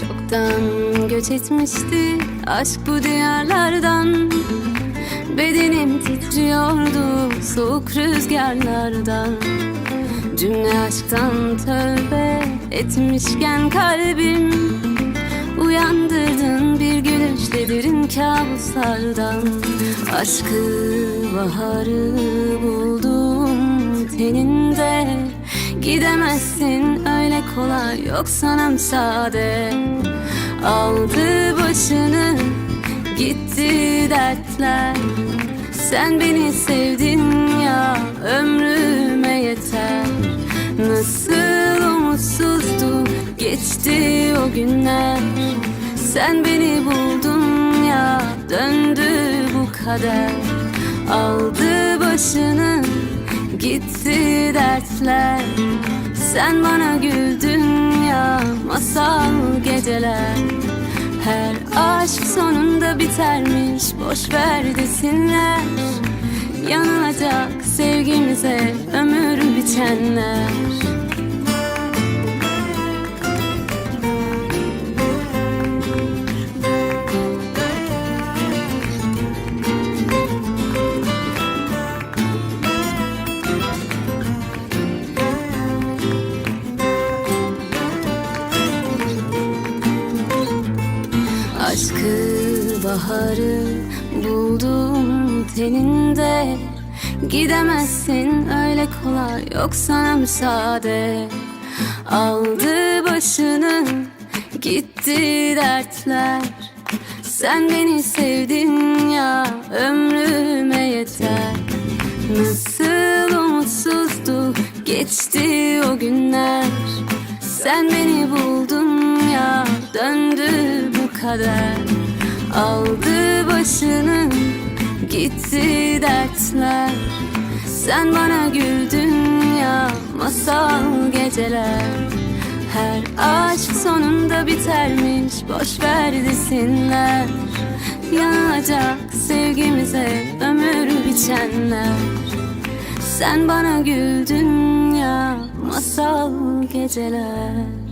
Çoktan göç etmişti aşk bu diyarlardan. Bedenim titriyordu soğuk rüzgarlardan. Cümle aşktan tövbe etmişken kalbim. Uyandırdın bir gülüşle derin kabuslardan. Aşkı baharı buldum teninde Gidemezsin öyle kolay yok sana müsaade Aldı başını gitti dertler. Sen beni sevdin ya ömrüme yeter. Nasıl umutsuzdu geçti o günler. Sen beni buldun ya döndü bu kader. Aldı başını gitti dertler. Sen bana güldün ya masal geceler. Her aşk sonunda bitermiş boş ver desinler. Yanılacak sevgimize ömür biçenler baharı buldum teninde. Gidemezsin öyle kolay yok sana müsaade Aldı başını gitti dertler. Sen beni sevdin ya ömrüme yeter. Nasıl umutsuzdu geçti o günler. Sen beni buldun ya döndü bu kader Aldı başını gitti dertler. Sen bana güldün ya masal geceler. Her aşk sonunda bitermiş boş ver desinler. Yanacak sevgimize ömür biçenler. Sen bana güldün ya masal geceler